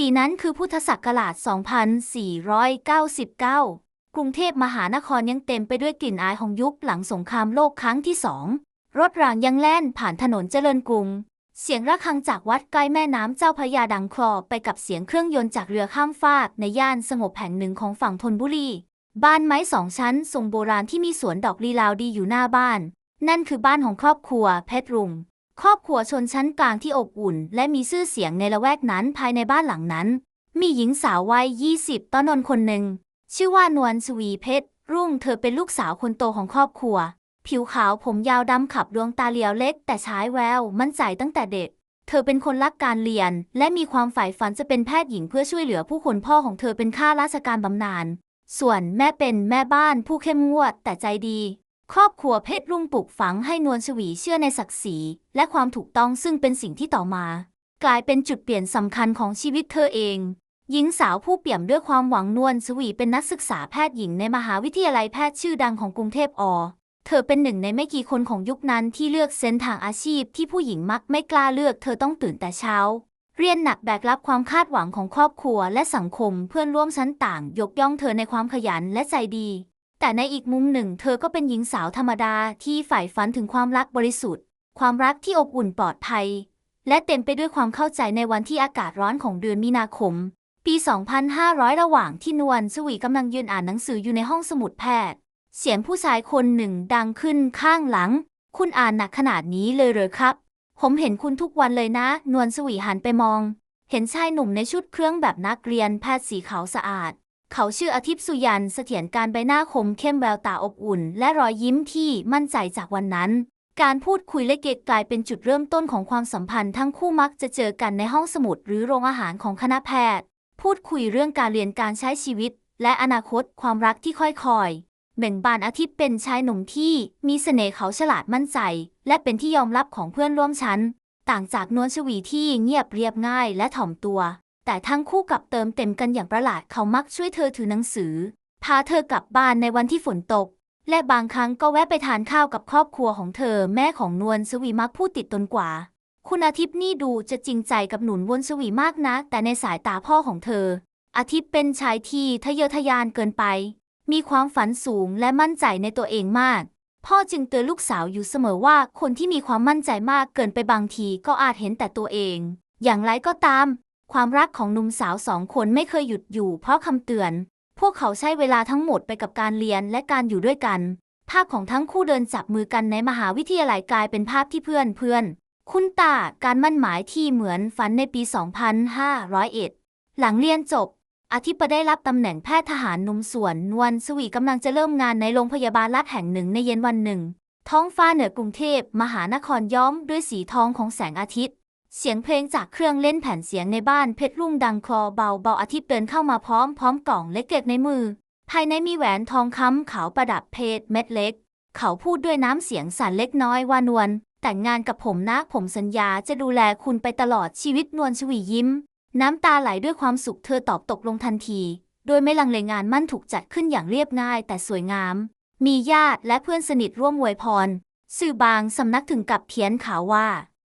ปีนั้นคือพุทธศักราช 2499 กรุงเทพมหานครยังเต็มไปด้วยกลิ่นอายของยุคหลังสงครามโลกครั้งที่สองรถรางยังแล่นผ่านถนนเจริญกรุง เสียงระฆังจากวัดใกล้แม่น้ำเจ้าพระยาดังคลอไปกับเสียงเครื่องยนต์จากเรือข้ามฟากในย่านสงบแห่งหนึ่งของฝั่งธนบุรี บ้านไม้สองชั้นทรงโบราณที่มีสวนดอกลีลาวดีอยู่หน้าบ้าน นั่นคือบ้านของครอบครัวเพชรรุง ครอบครัวชนชั้นกลางที่อบอุ่น และมีชื่อเสียงในละแวกนั้นภายในบ้านหลังนั้น มีหญิงสาววัย 20 ต้นนนคนหนึ่ง ชื่อว่านวลสวีเพชร รุ่งเธอเป็นลูกสาวคนโตของครอบครัว ผิวขาวผมยาวดำขับดวงตาเลียวเล็ก แต่ใช้แวว มั่นใจตั้งแต่เด็ก เธอเป็นคนรักการเรียน และมีความใฝ่ฝันจะเป็นแพทย์หญิงเพื่อช่วยเหลือผู้คนพ่อของเธอเป็นข้าราชการบำนาญส่วนแม่เป็นแม่บ้านผู้เข้มงวดแต่ใจดี ครอบครัวเพชรรุ่งปลูกฝังให้นวลชวีเชื่อในศักดิ์ศรีและความถูกต้องซึ่งเป็นสิ่งที่ต่อมา กลายเป็นจุดเปลี่ยนสำคัญของชีวิตเธอเอง หญิงสาวผู้เปี่ยมด้วยความหวังนวลชวีเป็นนักศึกษาแพทย์หญิงในมหาวิทยาลัยแพทย์ชื่อดังของกรุงเทพอ เธอเป็นหนึ่งในไม่กี่คนของยุคนั้นที่เลือกเส้นทางอาชีพที่ผู้หญิงมักไม่กล้าเลือก เธอต้องตื่นแต่เช้า เรียนหนักแบกรับความคาดหวังของครอบครัวและสังคมเพื่อนร่วมชั้นต่าง ยกย่องเธอในความขยันและใจดี แต่ในอีกมุมหนึ่ง เธอก็เป็นหญิงสาวธรรมดาที่ใฝ่ฝันถึงความรักบริสุทธิ์ ความรักที่อบอุ่นปลอดภัย และเต็มไปด้วยความเข้าใจในวันที่อากาศร้อนของเดือนมีนาคม ปี 2500 ระหว่างที่นวลสวีกำลังยืนอ่านหนังสืออยู่ในห้องสมุดแพทย์ เสียงผู้ชายคนหนึ่งดังขึ้นข้างหลัง คุณอ่านหนักขนาดนี้เลยเหรอครับ ผมเห็นคุณทุกวันเลยนะ นวลสวีหันไปมอง เห็นชายหนุ่มในชุดเครื่องแบบนักเรียนแพทย์สีขาวสะอาด เขาชื่ออาทิตย์สุยันเสถียรการใบหน้าคมเข้มแววตาอบอุ่น และรอยยิ้มที่มั่นใจจากวันนั้น การพูดคุยและเกตกลายเป็นจุดเริ่มต้นของความสัมพันธ์ทั้งคู่มักจะเจอกันในห้องสมุดหรือโรงอาหารของคณะแพทย์ พูดคุยเรื่องการเรียนการใช้ชีวิต และอนาคตความรักที่ค่อยคอยเบ่งบานอาทิตย์เป็นชายหนุ่มที่มีเสน่ห์เขาฉลาดมั่นใจ และเป็นที่ยอมรับของเพื่อนร่วมชั้น ต่างจากนวลชวีที่เงียบเรียบง่ายและถ่อมตัว แต่ทั้งคู่กลับเติมเต็มกันอย่างประหลาดเขามักช่วยเธอถือหนังสือ พาเธอกลับบ้านในวันที่ฝนตก และบางครั้งก็แวะไปทานข้าวกับครอบครัวของเธอ แม่ของนวลชวีมักพูดติดตนกว่า คุณอาทิตย์นี่ดูจะจริงใจกับหนุนวนชวีมากนะ แต่ในสายตาพ่อของเธอ อาทิตย์เป็นชายที่ทะเยอทะยานเกินไป มีความฝันสูงและมั่นใจในตัวเองมากพ่อจึงเตือนลูกสาวอยู่เสมอว่าคนที่มีความมั่นใจมากเกินไปบางทีก็อาจเห็นแต่ตัวเอง อย่างไรก็ตาม ความรักของหนุ่มสาวสองคนไม่เคยหยุดอยู่เพราะคำเตือน พวกเขาใช้เวลาทั้งหมดไปกับการเรียนและการอยู่ด้วยกัน ภาพของทั้งคู่เดินจับมือกันในมหาวิทยาลัยกลายเป็นภาพที่เพื่อนเพื่อนคุณตาการมั่นหมายที่เหมือนฝันในปี 2501 หลังเรียนจบ อาทิตย์ได้รับตำแหน่งแพทย์ทหารหนุ่มส่วนนวลสวีกำลังจะเริ่มงานในโรงพยาบาลรัฐแห่งหนึ่งในเย็นวันหนึ่ง ท้องฟ้าเหนือกรุงเทพมหานครย้อมด้วยสีทองของแสงอาทิตย์ เสียงเพลงจากเครื่องเล่นแผ่นเสียงในบ้านเพชรรุ่งดังคลอเบาเบาอาทิตย์เดินเข้ามาพร้อมพร้อมกล่องเล็กๆในมือ ภายในมีแหวนทองคำขาวประดับเพชรเม็ดเล็ก เขาพูดด้วยน้ำเสียงสั่นเล็กน้อยว่านวลแต่งงานกับผมนะผมสัญญาจะดูแลคุณไปตลอดชีวิตนวลชวียิ้ม น้ำตาไหลด้วยความสุขเธอตอบตกลงทันที โดยไม่ลังเลงานมั่นถูกจัดขึ้นอย่างเรียบง่ายแต่สวยงาม มีญาติและเพื่อนสนิทร่วมอวยพร สื่อบางสำนักถึงกับเขียนข่าวว่า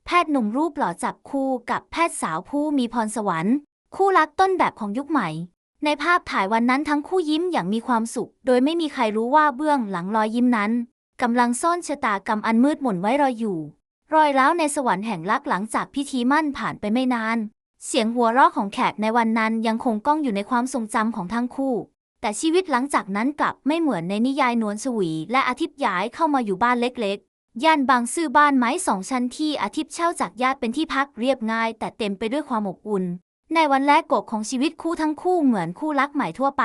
แพทย์หนุ่มรูปหล่อจับคู่กับแพทย์สาวผู้มีพรสวรรค์ คู่รักต้นแบบของยุคใหม่ ในภาพถ่ายวันนั้นทั้งคู่ยิ้มอย่างมีความสุข โดยไม่มีใครรู้ว่าเบื้องหลังรอยยิ้มนั้นกำลังซ่อนชะตากรรมอันมืดมนไว้รออยู่ รอยร้าวในสวรรค์แห่งรักหลังจากพิธีมั่นผ่านไปไม่นาน เสียงหัวเราะของแขกในวันนั้นยังคงก้องอยู่ในความทรงจำของทั้งคู่ แต่ชีวิตหลังจากนั้นกลับไม่เหมือนในนิยายนวลสวี และอาทิตย์ย้ายเข้ามาอยู่บ้านเล็ก ย่านบางซื่อบ้านไม้สองชั้นที่อาทิตย์เช่าจากญาติเป็นที่พักเรียบง่าย แต่เต็มไปด้วยความอบอุ่น ในวันแรกกบของชีวิตคู่ทั้งคู่เหมือนคู่รักใหม่ทั่วไป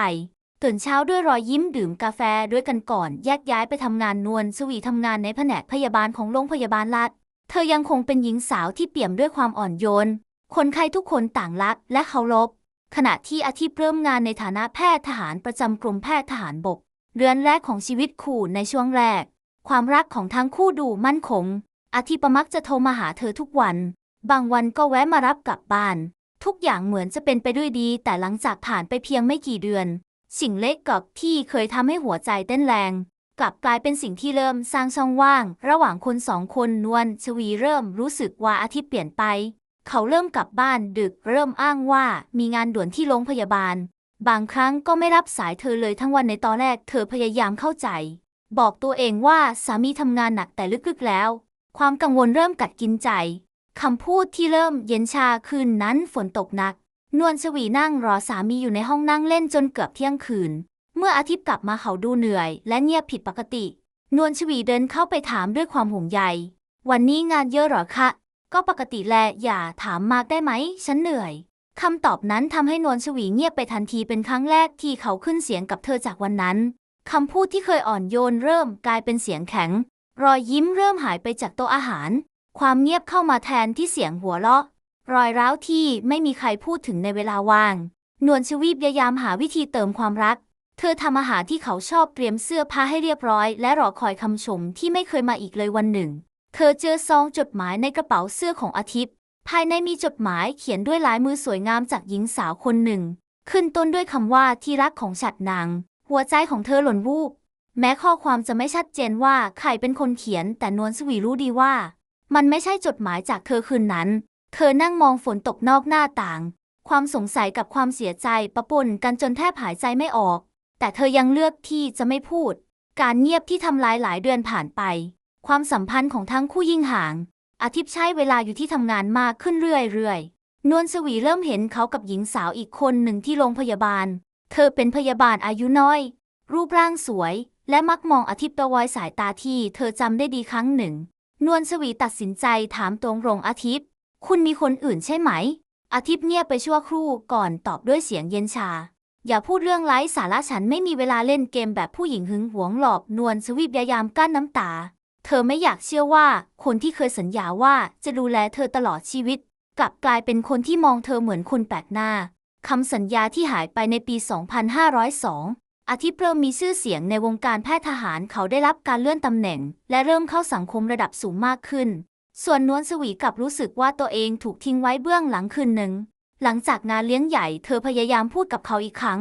ตื่นเช้าด้วยรอยยิ้มดื่มกาแฟด้วยกันก่อน แยกย้ายไปทำงานนวลสวีทำงานในแผนกพยาบาลของโรงพยาบาลรัฐเธอยังคงเป็นหญิงสาวที่เปี่ยมด้วยความอ่อนโยน คนไข้ทุกคนต่างรักและเคารพ ขณะที่อาทิตย์เริ่มงานในฐานะแพทย์ทหารประจำกรมแพทย์ทหารบกเดือนแรกของชีวิตคู่ในช่วงแรก ความรักของทั้งคู่ดูมั่นคง อาทิตย์มักจะโทรมาหาเธอทุกวัน บางวันก็แวะมารับกลับบ้าน ทุกอย่างเหมือนจะเป็นไปด้วยดี แต่หลังจากผ่านไปเพียงไม่กี่เดือน สิ่งเล็กกับที่เคยทำให้หัวใจเต้นแรง กลับกลายเป็นสิ่งที่เริ่มสร้างช่องว่าง ระหว่างคนสองคนนวลชวีเริ่มรู้สึกว่าอาทิตย์เปลี่ยนไป เขาเริ่มกลับบ้านดึกเริ่มอ้างว่ามีงานด่วนที่โรงพยาบาล บางครั้งก็ไม่รับสายเธอเลยทั้งวันในตอนแรกเธอพยายามเข้าใจ บอกตัวเองว่าสามีทำงานหนักแต่ลึกๆแล้ว ความกังวลเริ่มกัดกินใจคำพูดที่เริ่มเย็นชาคืนนั้นฝนตกหนัก นวลชวีนั่งรอสามีอยู่ในห้องนั่งเล่นจนเกือบเที่ยงคืน เมื่ออาทิตย์กลับมาเขาดูเหนื่อย และเงียบผิดปกติ นวลชวีเดินเข้าไปถามด้วยความห่วงใย วันนี้งานเยอะหรอคะ ก็ปกติแหละอย่าถามมากได้ไหม ฉันเหนื่อยคำตอบนั้นทำให้นวลชวีเงียบไปทันทีเป็นครั้งแรกที่เขาขึ้นเสียงกับเธอจากวันนั้น คำพูดที่เคยอ่อนโยนเริ่มกลายเป็นเสียงแข็ง รอยยิ้มเริ่มหายไปจากโต๊ะอาหาร ความเงียบเข้ามาแทนที่เสียงหัวเราะ รอยร้าวที่ไม่มีใครพูดถึงในเวลาว่าง นวลชวีพยายามหาวิธีเติมความรัก เธอทำอาหารที่เขาชอบเตรียมเสื้อผ้าให้เรียบร้อย และรอคอยคำชมที่ไม่เคยมาอีกเลยวันหนึ่ง เธอเจอซองจดหมายในกระเป๋าเสื้อของอาทิตย์ ภายในมีจดหมายเขียนด้วยลายมือสวยงามจากหญิงสาวคนหนึ่ง ขึ้นต้นด้วยคำว่าที่รักของฉัดนาง หัวใจของเธอหล่นวูบ แม้ข้อความจะไม่ชัดเจนว่าใครเป็นคนเขียน แต่นวลสวีรู้ดีว่า มันไม่ใช่จดหมายจากเธอคืนนั้น เธอนั่งมองฝนตกนอกหน้าต่าง ความสงสัยกับความเสียใจปะปนกันจนแทบหายใจไม่ออก แต่เธอยังเลือกที่จะไม่พูด การเงียบที่ทำลายหลายเดือนผ่านไป ความสัมพันธ์ของทั้งคู่ยิ่งห่าง อาทิตย์ใช้เวลาอยู่ที่ทำงานมากขึ้นเรื่อยๆนวลสวีเริ่มเห็นเขากับหญิงสาวอีกคนหนึ่งที่โรงพยาบาล เธอเป็นพยาบาลอายุน้อย รูปร่างสวย และมักมองอาทิตย์ประวอยสายตาที่เธอจำได้ดีครั้งหนึ่ง นวลสวีตัดสินใจถามตรงรงอาทิตย์ คุณมีคนอื่นใช่ไหม อาทิตย์เงียบไปชั่วครู่ก่อนตอบด้วยเสียงเย็นชา อย่าพูดเรื่องไร้สาระฉันไม่มีเวลาเล่นเกมแบบผู้หญิงหึงหวงหลอกนวลสวีพยายามกั้นน้ำตา เธอไม่อยากเชื่อว่าคนที่เคยสัญญาว่าจะดูแลเธอตลอดชีวิต กลับกลายเป็นคนที่มองเธอเหมือนคนแปลกหน้า คำสัญญาที่หายไปในปี 2502 อาทิตย์เริ่มมีชื่อเสียงในวงการแพทย์ทหารเขาได้รับการเลื่อนตำแหน่ง และเริ่มเข้าสังคมระดับสูงมากขึ้น ส่วนนวลสวีกลับรู้สึกว่าตัวเองถูกทิ้งไว้เบื้องหลังคืนหนึ่ง หลังจากงานเลี้ยงใหญ่เธอพยายามพูดกับเขาอีกครั้ง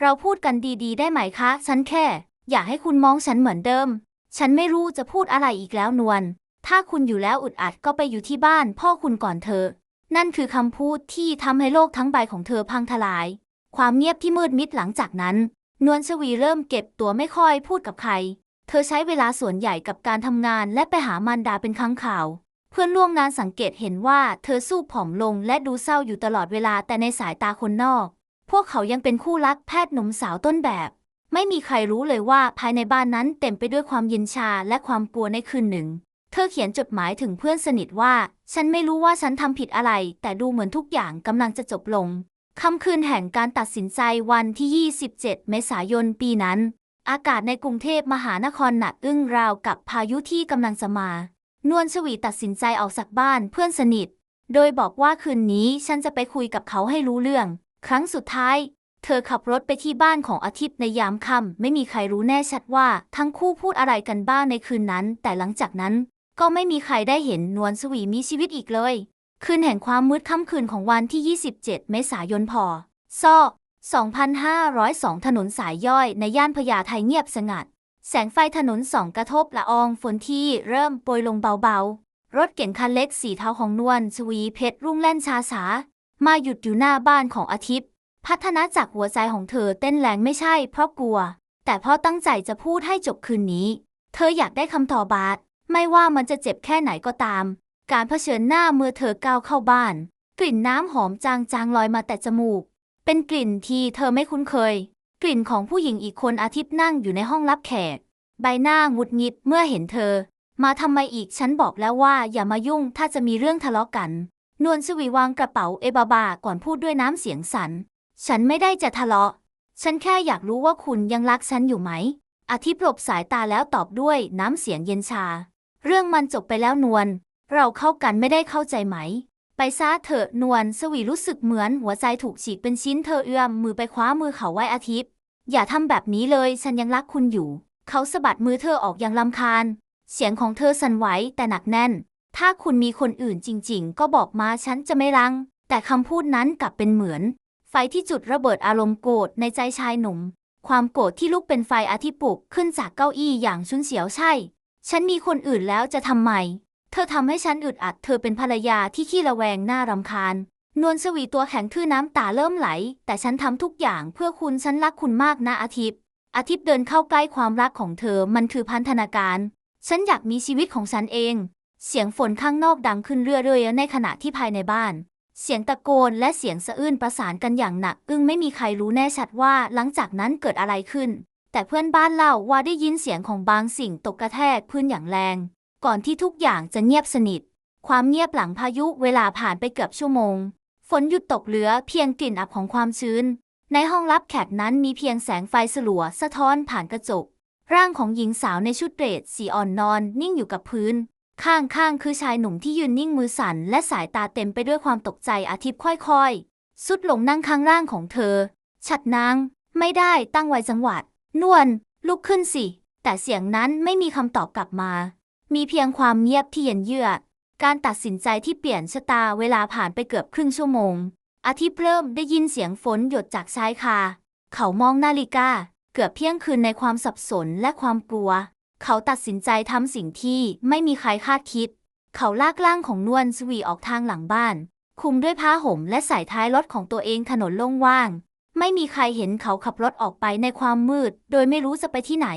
เราพูดกันดีๆ ได้ไหมคะ ฉันแค่ อยากให้คุณมองฉันเหมือนเดิม ฉันไม่รู้จะพูดอะไรอีกแล้วนวล ถ้าคุณอยู่แล้วอึดอัดก็ไปอยู่ที่บ้านพ่อคุณก่อนเธอะ นั่นคือคำพูดที่ทำให้โลกทั้งใบของเธอพังทลาย ความเงียบที่มืดมิดหลังจากนั้น นวลชวีเริ่มเก็บตัวไม่ค่อยพูดกับใคร เธอใช้เวลาส่วนใหญ่กับการทำงานและไปหามารดาเป็นครั้งข่าว เพื่อนร่วมงานสังเกตเห็นว่าเธอสู้ผอมลงและดูเศร้าอยู่ตลอดเวลาแต่ในสายตาคนนอก พวกเขายังเป็นคู่รักแพทย์หนุ่มสาวต้นแบบ ไม่มีใครรู้เลยว่าภายในบ้านนั้นเต็มไปด้วยความเย็นชาและความกลัวในคืนหนึ่ง เธอเขียนจดหมายถึงเพื่อนสนิทว่า ฉันไม่รู้ว่าฉันทำผิดอะไร แต่ดูเหมือนทุกอย่างกำลังจะจบลงค่ำคืนแห่งการตัดสินใจวันที่ 27 เมษายนปีนั้น อากาศในกรุงเทพมหานครหนักอึ้งราวกับพายุที่กำลังจะมา นวลชวีตัดสินใจออกจากบ้านเพื่อนสนิท โดยบอกว่าคืนนี้ฉันจะไปคุยกับเขาให้รู้เรื่อง ครั้งสุดท้าย เธอขับรถไปที่บ้านของอาทิตย์ในยามค่ำไม่มีใครรู้แน่ชัดว่าทั้งคู่พูดอะไรกันบ้างในคืนนั้น แต่หลังจากนั้น ก็ไม่มีใครได้เห็นนวลสวีมีชีวิตอีกเลย คืนแห่งความมืดค่ำคืนของวันที่ 27 เมษายนพศ2502 ถนนสายย่อยในย่านพญาไทเงียบสงัด แสงไฟถนนสองกระทบละอองฝนที่เริ่มโปรยลงเบาๆ รถเก๋งคันเล็กสีเทาของนวลชวีเพชรรุ่งแล่นช้าสา มาหยุดอยู่หน้าบ้านของอาทิตย์ พัฒนาจากหัวใจของเธอเต้นแรงไม่ใช่เพราะกลัว แต่เพราะตั้งใจจะพูดให้จบคืนนี้ เธออยากได้คำตอบบาท ไม่ว่ามันจะเจ็บแค่ไหนก็ตาม การเผชิญหน้าเมื่อเธอก้าวเข้าบ้าน กลิ่นน้ำหอมจางๆลอยมาแต่จมูก เป็นกลิ่นที่เธอไม่คุ้นเคย กลิ่นของผู้หญิงอีกคนอาทิตย์นั่งอยู่ในห้องรับแขก ใบหน้าหงุดหงิดเมื่อเห็นเธอ มาทำไมอีกฉันบอกแล้วว่าอย่ามายุ่งถ้าจะมีเรื่องทะเลาะกัน นวลชวีวางกระเป๋าเอบาบาก่อนพูดด้วยน้ำเสียงสัน่นฉันไม่ได้จะทะเลาะ ฉันแค่อยากรู้ว่าคุณยังรักฉันอยู่ไหมอาทิตย์หลบสายตาแล้วตอบด้วยน้ำเสียงเย็นชา เรื่องมันจบไปแล้วนวล เราเข้ากันไม่ได้เข้าใจไหม ไปซะเถอะนวลสวีรู้สึกเหมือนหัวใจถูกฉีกเป็นชิ้นเธอเอื้อมมือไปคว้ามือเขาไว้อาทิตย์ อย่าทำแบบนี้เลยฉันยังรักคุณอยู่ เขาสะบัดมือเธอออกอย่างลำคาญ เสียงของเธอสั่นไหวแต่หนักแน่น ถ้าคุณมีคนอื่นจริง ๆ ก็บอกมาฉันจะไม่รัง แต่คำพูดนั้นกลับเป็นเหมือน ไฟที่จุดระเบิดอารมณ์โกรธในใจชายหนุ่มความโกรธที่ลุกเป็นไฟอาทิตย์ปุกขึ้นจากเก้าอี้อย่างชุนเฉียวใช่ ฉันมีคนอื่นแล้วจะทำไม เธอทำให้ฉันอึดอัด เธอเป็นภรรยาที่ขี้ระแวงน่ารำคาญ นวลสวีตัวแข็งทื่อน้ำตาเริ่มไหล แต่ฉันทำทุกอย่างเพื่อคุณฉันรักคุณมากนะอาทิตย์ อาทิตย์เดินเข้าใกล้ความรักของเธอมันคือพันธนาการ ฉันอยากมีชีวิตของฉันเอง เสียงฝนข้างนอกดังขึ้นเรื่อยๆในขณะที่ภายในบ้าน เสียงตะโกนและเสียงสะอื้นประสานกันอย่างหนัก อึ้งไม่มีใครรู้แน่ชัดว่าหลังจากนั้นเกิดอะไรขึ้น แต่เพื่อนบ้านเล่าว่าได้ยินเสียงของบางสิ่งตกกระแทกพื้นอย่างแรง ก่อนที่ทุกอย่างจะเงียบสนิท ความเงียบหลังพายุเวลาผ่านไปเกือบชั่วโมง ฝนหยุดตกเหลือเพียงกลิ่นอับของความชื้น ในห้องรับแขกนั้นมีเพียงแสงไฟสลัวสะท้อนผ่านกระจก ร่างของหญิงสาวในชุดเดรสสีอ่อนนอนนิ่งอยู่กับพื้น ข้างๆคือชายหนุ่มที่ยืนนิ่งมือสั่นและสายตาเต็มไปด้วยความตกใจอาทิตย์ค่อยๆสุดลงนั่งข้างร่างของเธอ ฉัดนางไม่ได้ตั้งไว้จังหวัด นวลลุกขึ้นสิ แต่เสียงนั้นไม่มีคำตอบกลับมา มีเพียงความเงียบที่เย็นเยือกการตัดสินใจที่เปลี่ยนชะตาเวลาผ่านไปเกือบครึ่งชั่วโมง อาทิตย์เริ่มได้ยินเสียงฝนหยดจากชายคา เขามองนาฬิกา เกือบเที่ยงคืนในความสับสนและความกลัว เขาตัดสินใจทำสิ่งที่ไม่มีใครคาดคิด เขาลากร่างของนวลสวีออกทางหลังบ้าน คุมด้วยผ้าห่มและใส่ท้ายรถของตัวเองถนนโล่งว่าง ไม่มีใครเห็นเขาขับรถออกไปในความมืด โดยไม่รู้จะไปที่ไหน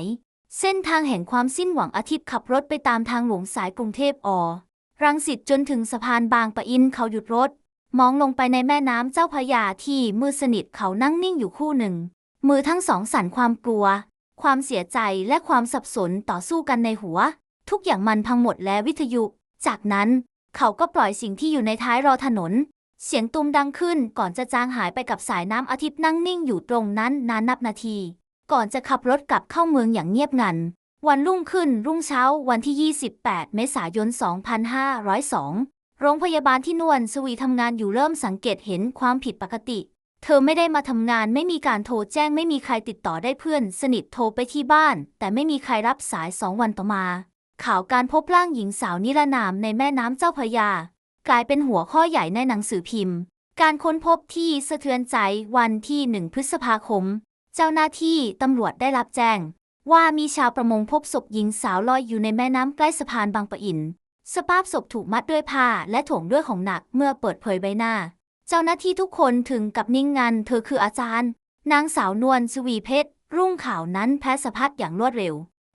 เส้นทางแห่งความสิ้นหวังอาทิตย์ขับรถไปตามทางหลวงสายกรุงเทพอรังสิตจนถึงสะพานบางปะอินเขาหยุดรถ มองลงไปในแม่น้ำเจ้าพระยาที่มืดสนิทเขานั่งนิ่งอยู่คู่หนึ่ง มือทั้งสองสั่นความกลัว ความเสียใจและความสับสนต่อสู้กันในหัว ทุกอย่างมันพังหมดและวิทยุ จากนั้นเขาก็ปล่อยสิ่งที่อยู่ในท้ายรอถนน เสียงตุ้มดังขึ้นก่อนจะจางหายไปกับสายน้ำอาทิตย์นั่งนิ่งอยู่ตรงนั้นนานนับนาที ก่อนจะขับรถกลับเข้าเมืองอย่างเงียบงัน วันรุ่งขึ้นรุ่งเช้าวันที่ 28 เมษายน 2502 โรงพยาบาลที่นวลสวีทำงานอยู่เริ่มสังเกตเห็นความผิดปกติ เธอไม่ได้มาทำงานไม่มีการโทรแจ้งไม่มีใครติดต่อได้เพื่อน สนิทโทรไปที่บ้าน แต่ไม่มีใครรับสายสองวันต่อมา ข่าวการพบร่างหญิงสาวนิรนามในแม่น้ำเจ้าพระยา กลายเป็นหัวข้อใหญ่ในหนังสือพิมพ์ การค้นพบที่สะเทือนใจวันที่1พฤษภาคม เจ้าหน้าที่ตำรวจได้รับแจ้ง ว่ามีชาวประมงพบศพหญิงสาวลอยอยู่ในแม่น้ำใกล้สะพานบางปะอิน สภาพศพถูกมัดด้วยผ้าและถ่วงด้วยของหนักเมื่อเปิดเผยใบหน้า เจ้าหน้าที่ทุกคนถึงกับนิ่งงันเธอคืออาจารย์ นางสาวนวลสวีเพชรรุ่งข่าวนั้นแพ้สะพัดอย่างรวดเร็ว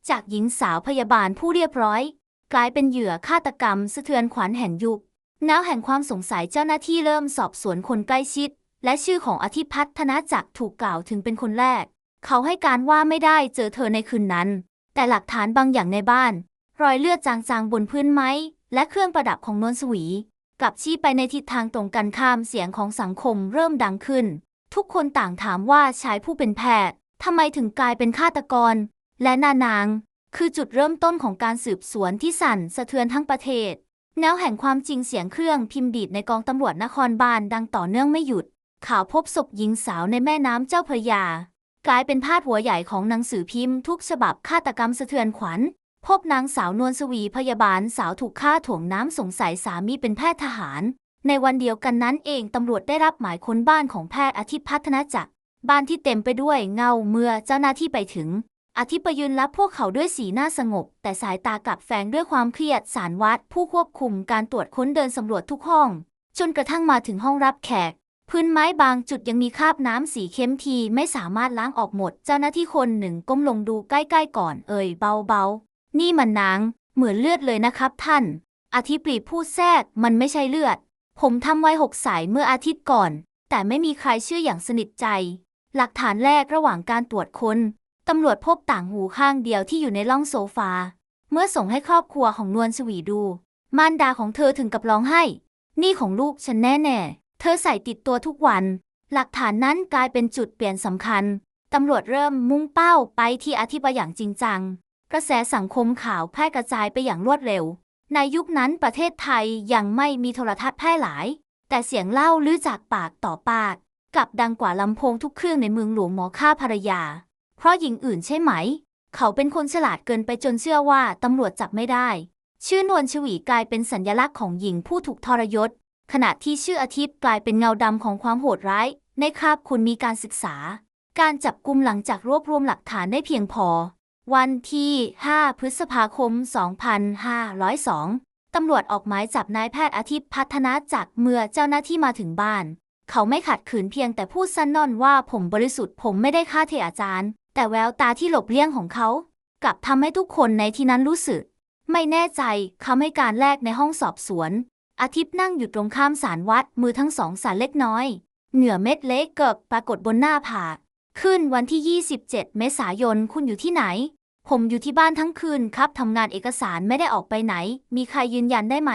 จากหญิงสาวพยาบาลผู้เรียบร้อย กลายเป็นเหยื่อฆาตกรรมสะเทือนขวัญแห่งยุค แนวแห่งความสงสัยเจ้าหน้าที่เริ่มสอบสวนคนใกล้ชิด และชื่อของอธิพัฒนจักรถูกกล่าวถึงเป็นคนแรก เขาให้การว่าไม่ได้เจอเธอในคืนนั้น แต่หลักฐานบางอย่างในบ้าน รอยเลือดจางๆบนพื้นไม้ และเครื่องประดับของนวลสวี กลับชี้ไปในทิศทางตรงกันข้ามเสียงของสังคมเริ่มดังขึ้น ทุกคนต่างถามว่าชายผู้เป็นแพทย์ทำไมถึงกลายเป็นฆาตกร และนานาง คือจุดเริ่มต้นของการสืบสวนที่สั่นสะเทือนทั้งประเทศ แนวแห่งความจริงเสียงเครื่องพิมพ์ดีดในกองตำรวจนครบาลดังต่อเนื่องไม่หยุด ข่าวพบศพหญิงสาวในแม่น้ำเจ้าพระยา กลายเป็นพาดหัวใหญ่ของหนังสือพิมพ์ทุกฉบับฆาตกรรมสะเทือนขวัญ พบนางสาวนวลสวีพยาบาลสาวถูกฆ่าถ่วงน้ำสงสัยสามีเป็นแพทย์ทหาร ในวันเดียวกันนั้นเองตำรวจได้รับหมายค้นบ้านของแพทย์อาทิตย์พัฒนจักรบ้านที่เต็มไปด้วยเงาเมื่อเจ้าหน้าที่ไปถึง อาทิปยืนรับพวกเขาด้วยสีหน้าสงบ แต่สายตากลับแฝงด้วยความเครียดสารวัตรผู้ควบคุมการตรวจค้นเดินสำรวจทุกห้อง จนกระทั่งมาถึงห้องรับแขก พื้นไม้บางจุดยังมีคราบน้ำสีเข้มทีไม่สามารถล้างออกหมด เจ้าหน้าที่คนหนึ่งก้มลงดูใกล้ๆก่อนเอ่ยเบาๆ นี่มันนางเหมือนเลือดเลยนะครับท่านอาทิปรีพูดแทรกมันไม่ใช่เลือด ผมทำไว้หกสายเมื่ออาทิตย์ก่อน แต่ไม่มีใครเชื่ออย่างสนิทใจ หลักฐานแรกระหว่างการตรวจค้น ตำรวจพบต่างหูข้างเดียวที่อยู่ในร่องโซฟา เมื่อส่งให้ครอบครัวของนวลชวีดู มารดาของเธอถึงกับร้องไห้ นี่ของลูกฉันแน่ๆเธอใส่ติดตัวทุกวัน หลักฐานนั้นกลายเป็นจุดเปลี่ยนสำคัญ ตำรวจเริ่มมุ่งเป้าไปที่อธิบายอย่างจริงจัง กระแสสังคมข่าวแพร่กระจายไปอย่างรวดเร็ว ในยุคนั้นประเทศไทยยังไม่มีโทรทัศน์แพร่หลาย แต่เสียงเล่าลือจากปากต่อปาก กลับดังกว่าลำโพงทุกเครื่องในเมืองหลวงหมอฆ่าภรรยา เพราะหญิงอื่นใช่ไหม เขาเป็นคนฉลาดเกินไปจนเชื่อว่าตำรวจจับไม่ได้ ชื่อนวลชวีกลายเป็นสัญลักษณ์ของหญิงผู้ถูกทรยศ ขณะที่ชื่ออาทิตย์กลายเป็นเงาดำของความโหดร้าย ในคราบคุณมีการศึกษา การจับกุมหลังจากรวบรวมหลักฐานได้เพียงพอ วันที่ 5 พฤษภาคม 2502 ตำรวจออกหมายจับนายแพทย์อาทิตย์พัฒนาจากเมื่อเจ้าหน้าที่มาถึงบ้านเขาไม่ขัดขืนเพียงแต่พูดสั้นนอนว่าผมบริสุทธิ์ผมไม่ได้ฆ่าเทอาจารย์ แต่แววตาที่หลบเลี่ยงของเขา กลับทำให้ทุกคนในที่นั้นรู้สึก ไม่แน่ใจคำให้การแรกในห้องสอบสวน อาทิตย์นั่งอยู่ตรงข้ามศาลวัดมือทั้งสองสั่นเล็กน้อย เหงื่อเม็ดเล็กเกิกปรากฏบนหน้าผากขึ้นวันที่ 27 เมษายนคุณอยู่ที่ไหน ผมอยู่ที่บ้านทั้งคืนครับทำงานเอกสารไม่ได้ออกไปไหน มีใครยืนยันได้ไหม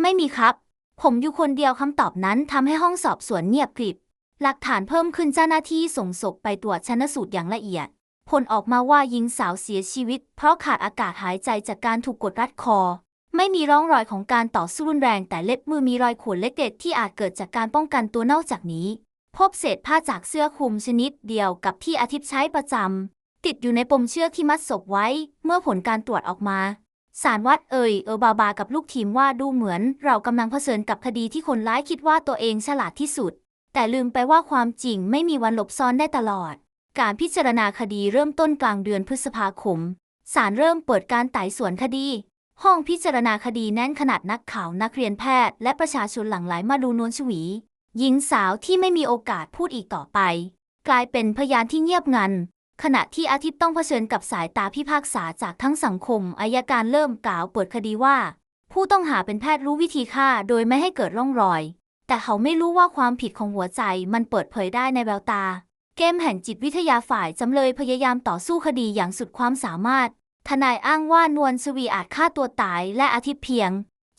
ไม่มีครับ ผมอยู่คนเดียวคำตอบนั้นทำให้ห้องสอบสวนเงียบกริบ หลักฐานเพิ่มขึ้นเจ้าหน้าที่ส่งศพไปตรวจชันสูตรอย่างละเอียด ผลออกมาว่าหญิงสาวเสียชีวิต เพราะขาดอากาศหายใจจากการถูกกดรัดคอ ไม่มีร่องรอยของการต่อสู้รุนแรงแต่เล็บมือมีรอยข่วนเล็กๆที่อาจเกิดจากการป้องกันตัวนอกจากนี้ พบเศษผ้าจากเสื้อคลุมชนิดเดียวกับที่อาทิตย์ใช้ประจำติดอยู่ในปมเชือกที่มัดศพไว้ เมื่อผลการตรวจออกมาสารวัดเอ่ยเออบาบากับลูกทีมว่าดูเหมือน เรากำลังเผชิญกับคดีที่คนร้ายคิดว่าตัวเองฉลาดที่สุด แต่ลืมไปว่าความจริงไม่มีวันหลบซ่อนได้ตลอด การพิจารณาคดีเริ่มต้นกลางเดือนพฤษภาคมศาลเริ่มเปิดการไต่สวนคดี ห้องพิจารณาคดีแน่นขนาดนักข่าวนักเรียนแพทย์ และประชาชนหลั่งไหลมาดูนวลชวีหญิงสาวที่ไม่มีโอกาสพูดอีกต่อไป กลายเป็นพยานที่เงียบงัน ขณะที่อาทิตย์ต้องเผชิญกับสายตาพิพากษาจากทั้งสังคมอายการเริ่มกล่าวเปิดคดีว่า ผู้ต้องหาเป็นแพทย์รู้วิธีฆ่าโดยไม่ให้เกิดร่องรอย แต่เขาไม่รู้ว่าความผิดของหัวใจมันเปิดเผยได้ในแววตา เกมแห่งจิตวิทยาฝ่ายจำเลยพยายามต่อสู้คดีอย่างสุดความสามารถ ทนายอ้างว่านวลสวีอาจฆ่าตัวตายและอาทิตย์เพียง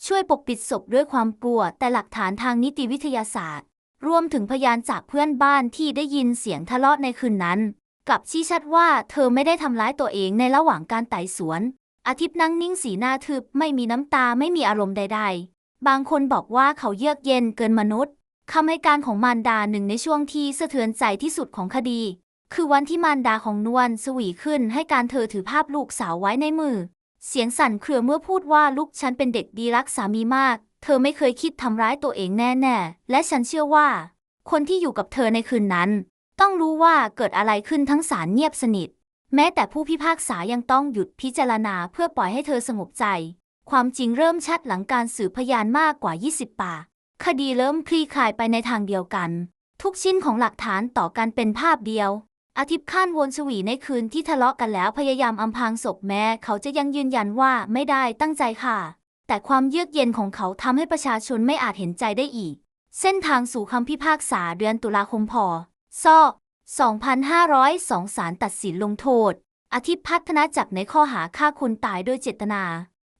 ช่วยปกปิดศพด้วยความกลัว แต่หลักฐานทางนิติวิทยาศาสตร์ รวมถึงพยานจากเพื่อนบ้านที่ได้ยินเสียงทะเลาะในคืนนั้นกลับชี้ชัดว่าเธอไม่ได้ทำร้ายตัวเองในระหว่างการไต่สวน อาทิตย์นั่งนิ่งสีหน้าทึบไม่มีน้ำตาไม่มีอารมณ์ใด ๆ บางคนบอกว่าเขาเยือกเย็นเกินมนุษย์คำให้การของมารดาหนึ่งในช่วงที่สะเทือนใจที่สุดของคดี คือวันที่มารดาของนวลสวีขึ้นให้การเธอถือภาพลูกสาวไว้ในมือ เสียงสั่นเครือเมื่อพูดว่าลูกฉันเป็นเด็กดีรักสามีมาก เธอไม่เคยคิดทำร้ายตัวเองแน่ๆ และฉันเชื่อว่า คนที่อยู่กับเธอในคืนนั้น ต้องรู้ว่าเกิดอะไรขึ้นทั้งศาลเงียบสนิท แม้แต่ผู้พิพากษายังต้องหยุดพิจารณาเพื่อปล่อยให้เธอสงบใจ ความจริงเริ่มชัดหลังการสืบพยานมากกว่า 20 ปาก คดีเริ่มคลี่คลายไปในทางเดียวกัน ทุกชิ้นของหลักฐานต่อกันเป็นภาพเดียว อาทิตย์ข้านวนชวีในคืนที่ทะเลาะกันแล้วพยายามอำพรางศพแม้เขาจะยังยืนยันว่าไม่ได้ตั้งใจค่ะ แต่ความเยือกเย็นของเขาทำให้ประชาชนไม่อาจเห็นใจได้อีก เส้นทางสู่คำพิพากษาเดือนตุลาคมพศ2502ศาลตัดสินลงโทษอาทิตย์พัฒนาจับในข้อหาฆ่าคนตายโดยเจตนา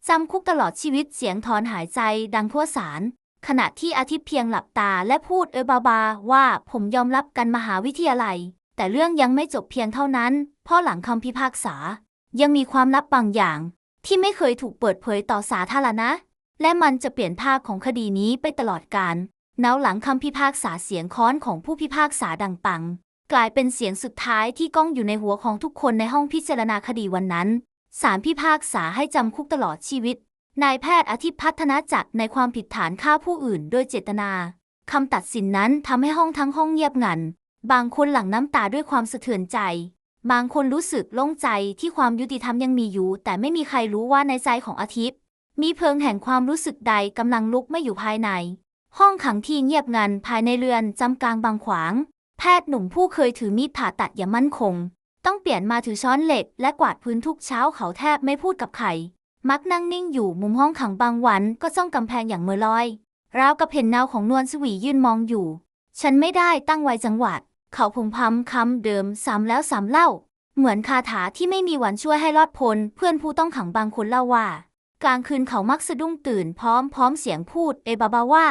จำคุกตลอดชีวิตเสียงถอนหายใจดังทั่วศาลขณะที่อาทิตย์เพียงหลับตาและพูดเออบาบาว่าผมยอมรับกันมหาวิทยาลัย แต่เรื่องยังไม่จบเพียงเท่านั้น เพราะหลังคำพิพากษา ยังมีความลับบางอย่าง ที่ไม่เคยถูกเปิดเผยต่อสาธารณะ และมันจะเปลี่ยนภาพของคดีนี้ไปตลอดกาลเนาหลังคำพิพากษาเสียงค้อนของผู้พิพากษาดังปัง กลายเป็นเสียงสุดท้ายที่ก้องอยู่ในหัวของทุกคนในห้องพิจารณาคดีวันนั้น ศาลพิพากษาให้จำคุกตลอดชีวิต นายแพทย์อาทิพัฒนาจักรในความผิดฐานฆ่าผู้อื่นโดยเจตนาคำตัดสินนั้นทำให้ห้องทั้งห้องเงียบงัน บางคนหลั่งน้ำตาด้วยความสะเทือนใจ บางคนรู้สึกโล่งใจที่ความยุติธรรมยังมีอยู่ แต่ไม่มีใครรู้ว่าในใจของอาทิตย์ มีเพลิงแห่งความรู้สึกใดกำลังลุกไม่อยู่ภายใน ห้องขังที่เงียบงันภายในเรือนจำกลางบางขวาง แพทย์หนุ่มผู้เคยถือมีดผ่าตัดอย่างมั่นคง ต้องเปลี่ยนมาถือช้อนเหล็กและกวาดพื้นทุกเช้าเขาแทบไม่พูดกับใครมักนั่งนิ่งอยู่มุมห้องขังบางวันก็จ้องกำแพงอย่างเมื่อลอย ราวกับเห็นเงาของนวลสวียืนมองอยู่ ฉันไม่ได้ตั้งไว้จังหวัด เขาพึมพำคำเดิมซ้ำแล้วซ้ำเล่า เหมือนคาถาที่ไม่มีวันช่วยให้รอดพ้นเพื่อนผู้ต้องขังบางคนเล่าว่า กลางคืนเขามักสะดุ้งตื่นพร้อมพร้อมเสียงพูดเอบาบาว่า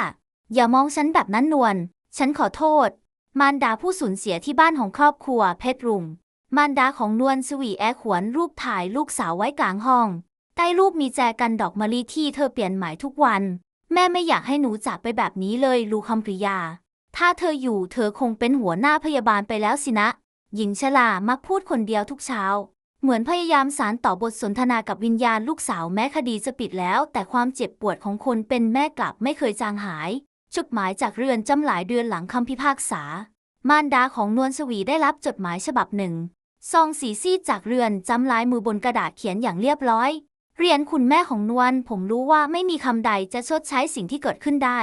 อย่ามองฉันแบบนั้นนวลฉันขอโทษ มารดาผู้สูญเสียที่บ้านของครอบครัวเพชรรุ่ง มารดาของนวลสวีแอขวนรูปถ่ายลูกสาวไว้กลางห้อง ใต้รูปมีแจกันดอกมะลิที่เธอเปลี่ยนหมายทุกวัน แม่ไม่อยากให้หนูจากไปแบบนี้เลยลูคำปริยา ถ้าเธออยู่เธอคงเป็นหัวหน้าพยาบาลไปแล้วสินะ หญิงชรามักพูดคนเดียวทุกเช้า เหมือนพยายามสารต่อบทสนทนากับวิญญาณลูกสาวแม้คดีจะปิดแล้ว แต่ความเจ็บปวดของคนเป็นแม่กลับไม่เคยจางหายจดหมายจากเรือนจำหลายเดือนหลังคำพิพากษามารดาของนวลสวีได้รับจดหมายฉบับหนึ่ง ซองสีซีดจากเรือนจำลายมือบนกระดาษเขียนอย่างเรียบร้อย เรียนคุณแม่ของนวลผมรู้ว่าไม่มีคำใดจะชดใช้สิ่งที่เกิดขึ้นได้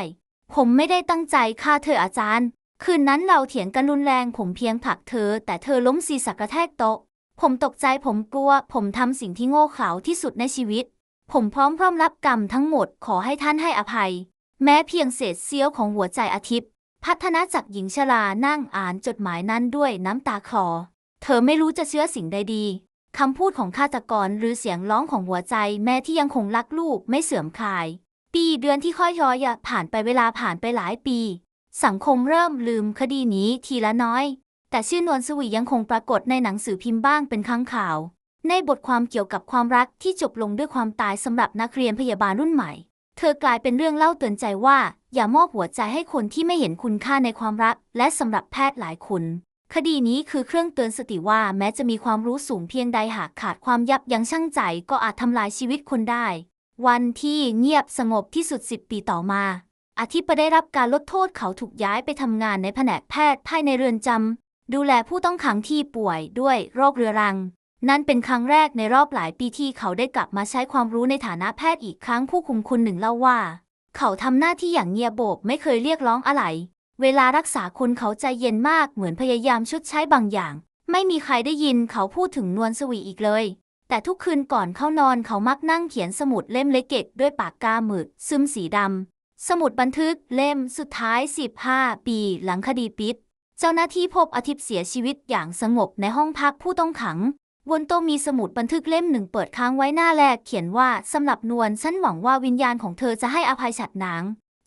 ผมไม่ได้ตั้งใจฆ่าเธออาจารย์ คืนนั้นเราเถียงกันรุนแรงผมเพียงผลักเธอ แต่เธอล้มศีรษะกระแทกโต๊ะ ผมตกใจผมกลัว ผมทำสิ่งที่โง่เขลาที่สุดในชีวิต ผมพร้อมพร้อมรับกรรมทั้งหมดขอให้ท่านให้อภัย แม้เพียงเศษเสี้ยวของหัวใจอาทิตย์ พัฒนาจากหญิงชรานั่งอ่านจดหมายนั้นด้วยน้ำตาคลอ เธอไม่รู้จะเชื่อสิ่งใดดี คำพูดของฆาตกรหรือเสียงร้องของหัวใจแม่ที่ยังคงรักลูกไม่เสื่อมคลาย ปีเดือนที่ค่อยย้อยๆผ่านไปเวลาผ่านไปหลายปี สังคมเริ่มลืมคดีนี้ทีละน้อย แต่ชื่อนวลสวียังคงปรากฏในหนังสือพิมพ์บ้างเป็นครั้งข่าว ในบทความเกี่ยวกับความรักที่จบลงด้วยความตายสำหรับนักเรียนพยาบาลรุ่นใหม่ เธอกลายเป็นเรื่องเล่าเตือนใจว่า อย่ามอบหัวใจให้คนที่ไม่เห็นคุณค่าในความรัก และสำหรับแพทย์หลายคน คดีนี้คือเครื่องเตือนสติว่าแม้จะมีความรู้สูงเพียงใดหากขาดความยับยั้งชั่งใจก็อาจทำลายชีวิตคนได้ วันที่เงียบสงบที่สุดสิบปีต่อมา อาทิตย์ได้รับการลดโทษเขาถูกย้ายไปทำงานในแผนกแพทย์ภายในเรือนจำดูแลผู้ต้องขังที่ป่วยด้วยโรคเรื้อรัง นั่นเป็นครั้งแรกในรอบหลายปีที่เขาได้กลับมาใช้ความรู้ในฐานะแพทย์อีกครั้งผู้คุมคนหนึ่งเล่าว่า เขาทำหน้าที่อย่างเงียบโบกไม่เคยเรียกร้องอะไร เวลารักษาคนเขาใจเย็นมากเหมือนพยายามชดใช้บางอย่าง ไม่มีใครได้ยินเขาพูดถึงนวลสวีอีกเลย แต่ทุกคืนก่อนเข้านอนเขามักนั่งเขียนสมุดเล่มเล็กๆด้วยปากกาหมึกซึมสีดำ สมุดบันทึกเล่มสุดท้าย 15 ปีหลังคดีปิด เจ้าหน้าที่พบอาทิตย์เสียชีวิตอย่างสงบในห้องพักผู้ต้องขังบนโต๊ะมีสมุดบันทึกเล่มหนึ่งเปิดค้างไว้หน้าแรกเขียนว่าสำหรับนวลฉันหวังว่าวิญญาณของเธอจะให้อภัยฉัดหนาง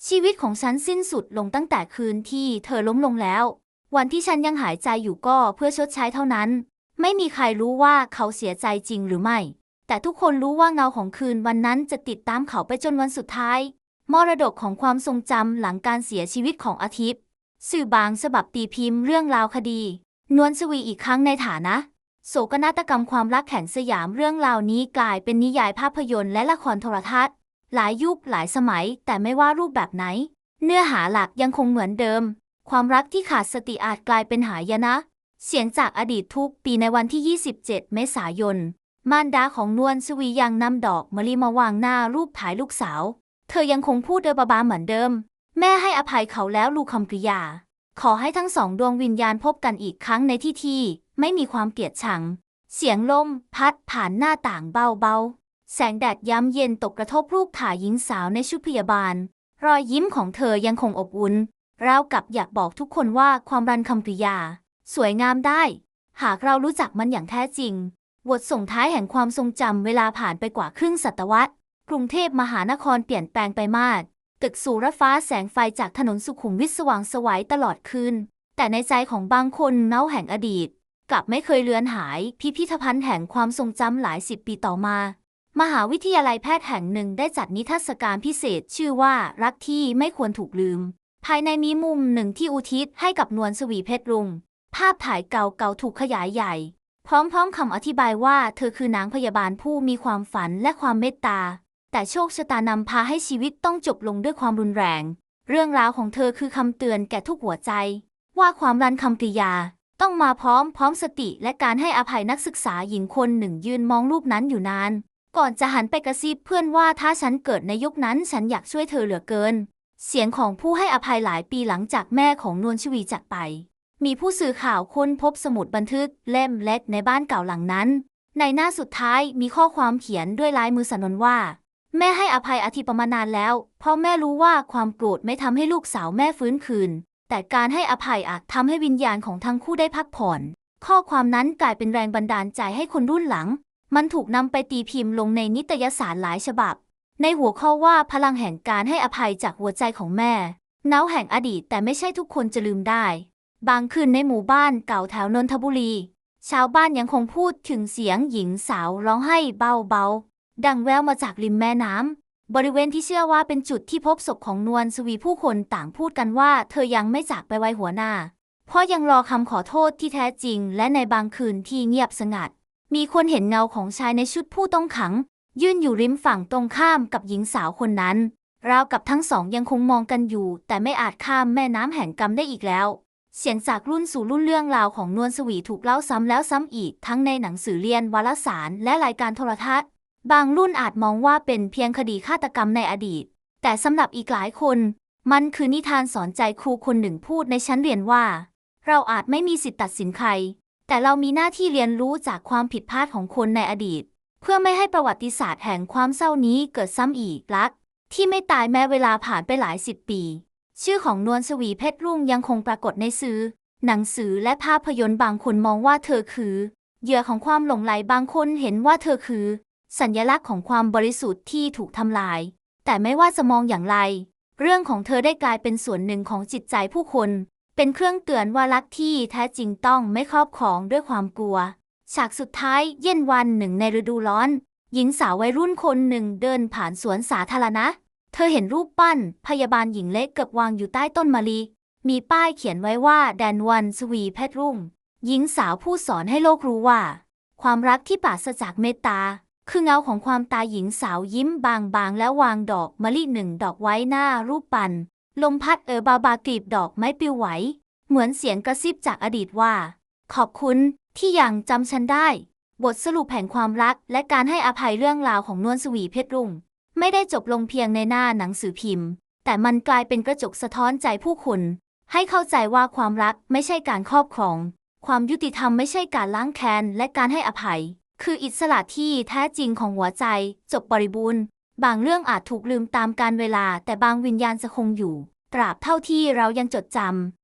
ชีวิตของฉันสิ้นสุดลงตั้งแต่คืนที่เธอล้มลงแล้ว วันที่ฉันยังหายใจอยู่ก็เพื่อชดใช้เท่านั้น ไม่มีใครรู้ว่าเขาเสียใจจริงหรือไม่ แต่ทุกคนรู้ว่าเงาของคืนวันนั้นจะติดตามเขาไปจนวันสุดท้าย มรดกของความทรงจำหลังการเสียชีวิตของอาทิตย์ สื่อบางฉบับตีพิมพ์เรื่องราวคดี นวลสวีอีกครั้งในฐานะ โศกนาฏกรรมความรักแห่งสยามเรื่องราวนี้กลายเป็นนิยายภาพยนตร์และละครโทรทัศน์ หลายยุคหลายสมัย แต่ไม่ว่ารูปแบบไหน เนื้อหาหลักยังคงเหมือนเดิม ความรักที่ขาดสติอาจกลายเป็นหายนะ เสียงจากอดีตทุกปีในวันที่ 27 เมษายนมารดาของนวลสวียังนำดอกมะลิมาวางหน้ารูปถ่ายลูกสาว เธอยังคงพูดเดอบาบาเหมือนเดิม แม่ให้อภัยเขาแล้วลูกคำกริยา ขอให้ทั้งสองดวงวิญญาณพบกันอีกครั้งในที่ที่ ไม่มีความเกลียดชัง เสียงลม พัดผ่านหน้าต่างเบาๆ แสงแดดย้ำเย็นตกกระทบรูปถ่ายหญิงสาวในชุดพยาบาล รอยยิ้มของเธอยังคงอบอุ่นราวกับอยากบอกทุกคนว่าความรันคำกริยา สวยงามได้ หากเรารู้จักมันอย่างแท้จริง บทส่งท้ายแห่งความทรงจำเวลาผ่านไปกว่าครึ่งศตวรรษ กรุงเทพมหานครเปลี่ยนแปลงไปมาก ตึกสูรฟ้าแสงไฟจากถนนสุขุมวิทสว่างไสวัยตลอดคืน แต่ในใจของบางคนเน่าแห่งอดีต กลับไม่เคยเลือนหาย พิพิธภัณฑ์แห่งความทรงจำหลายสิบปีต่อมา มหาวิทยาลัยแพทย์แห่งหนึ่งได้จัดนิทรรศการพิเศษชื่อว่ารักที่ไม่ควรถูกลืม ภายในมีมุมหนึ่งที่อุทิศให้กับนวลสวีเพชรรุง ภาพถ่ายเก่าๆถูกขยายใหญ่ พร้อมๆคำอธิบายว่าเธอคือนางพยาบาลผู้มีความฝันและความเมตตา แต่โชคชะตานำพาให้ชีวิตต้องจบลงด้วยความรุนแรง เรื่องราวของเธอคือคำเตือนแก่ทุกหัวใจ ว่าความรันคำกริยาต้องมาพร้อมพร้อมสติและการให้อภัยนักศึกษาหญิงคนหนึ่งยืนมองรูปนั้นอยู่นาน ก่อนจะหันไปกระซิบเพื่อนว่าถ้าฉันเกิดในยุคนั้นฉันอยากช่วยเธอเหลือเกิน เสียงของผู้ให้อภัยหลายปีหลังจากแม่ของนวลชวีจากไป มีผู้สื่อข่าวค้นพบสมุดบันทึกเล่มเล็กในบ้านเก่าหลังนั้น ในหน้าสุดท้ายมีข้อความเขียนด้วยลายมือสนนว่า แม่ให้อภัยอาทิปมานานแล้ว เพราะแม่รู้ว่าความโกรธไม่ทำให้ลูกสาวแม่ฟื้นคืน แต่การให้อภัยอาจทำให้วิญญาณของทั้งคู่ได้พักผ่อน ข้อความนั้นกลายเป็นแรงบันดาลใจให้คนรุ่นหลัง มันถูกนำไปตีพิมพ์ลงในนิตยสารหลายฉบับ ในหัวข้อว่าพลังแห่งการให้อภัยจากหัวใจของแม่เนาแห่งอดีตแต่ไม่ใช่ทุกคนจะลืมได้ บางคืนในหมู่บ้านเก่าแถวนนทบุรี ชาวบ้านยังคงพูดถึงเสียงหญิงสาวร้องไห้เบาๆ ดังแววมาจากริมแม่น้ำบริเวณที่เชื่อว่าเป็นจุดที่พบศพของนวลสวีผู้คนต่างพูดกันว่า เธอยังไม่จากไปไวหัวหน้า เพราะยังรอคำขอโทษที่แท้จริง และในบางคืนที่เงียบสงัด มีคนเห็นเงาของชายในชุดผู้ต้องขัง ยืนอยู่ริมฝั่งตรงข้ามกับหญิงสาวคนนั้น ราวกับทั้งสองยังคงมองกันอยู่ แต่ไม่อาจข้ามแม่น้ำแห่งกรรมได้อีกแล้ว เสียงจากรุ่นสู่รุ่นเรื่องราวของนวลสวีถูกเล่าซ้ำแล้วซ้ำอีกทั้งในหนังสือเรียนวารสาร และรายการโทรทัศน์ บางรุ่นอาจมองว่าเป็นเพียงคดีฆาตกรรมในอดีต แต่สำหรับอีกหลายคน มันคือนิทานสอนใจครูคนหนึ่งพูดในชั้นเรียนว่า เราอาจไม่มีสิทธิ์ตัดสินใคร แต่เรามีหน้าที่เรียนรู้จากความผิดพลาดของคนในอดีต เพื่อไม่ให้ประวัติศาสตร์แห่งความเศร้านี้เกิดซ้ำอีกรัก ที่ไม่ตายแม้เวลาผ่านไปหลายสิบปี ชื่อของนวลสวีเพชรรุ่งยังคงปรากฏในสื่อหนังสือและภาพยนตร์บางคนมองว่าเธอคือ เหยื่อของความหลงไหลบางคนเห็นว่าเธอคือ สัญลักษณ์ของความบริสุทธิ์ที่ถูกทำลาย แต่ไม่ว่าจะมองอย่างไร เรื่องของเธอได้กลายเป็นส่วนหนึ่งของจิตใจผู้คน เป็นเครื่องเตือนว่ารักที่แท้จริงต้องไม่ครอบครองด้วยความกลัว ฉากสุดท้ายเย็นวันหนึ่งในฤดูร้อน หญิงสาววัยรุ่นคนหนึ่งเดินผ่านสวนสาธารณะ เธอเห็นรูปปั้น พยาบาลหญิงเล็กเกือบวางอยู่ใต้ต้นมะลิ มีป้ายเขียนไว้ว่าแดนวันสวีเพชรรุ่ง หญิงสาวผู้สอนให้โลกรู้ว่า ความรักที่ปราศจากเมตตา คือเงาของความตายหญิงสาวยิ้มบางๆ แล้ววางดอกมะลิหนึ่งดอกไว้หน้ารูปปั้น ลมพัดเออบาบากรีบดอกไม้ปลิวไหว เหมือนเสียงกระซิบจากอดีตว่า ขอบคุณที่ยังจำฉันได้ บทสรุปแห่งความรัก และการให้อภัยเรื่องราวของนวลสวีเพชรรุ่ง ไม่ได้จบลงเพียงในหน้าหนังสือพิมพ์ แต่มันกลายเป็นกระจกสะท้อนใจผู้คน ให้เข้าใจว่าความรักไม่ใช่การครอบครอง ความยุติธรรมไม่ใช่การล้างแค้นและการให้อภัย คืออิสระที่แท้จริงของหัวใจ จบบริบูรณ์ บางเรื่องอาจถูกลืมตามการเวลา แต่บางวิญญาณจะคงอยู่ ตราบเท่าที่เรายังจดจำ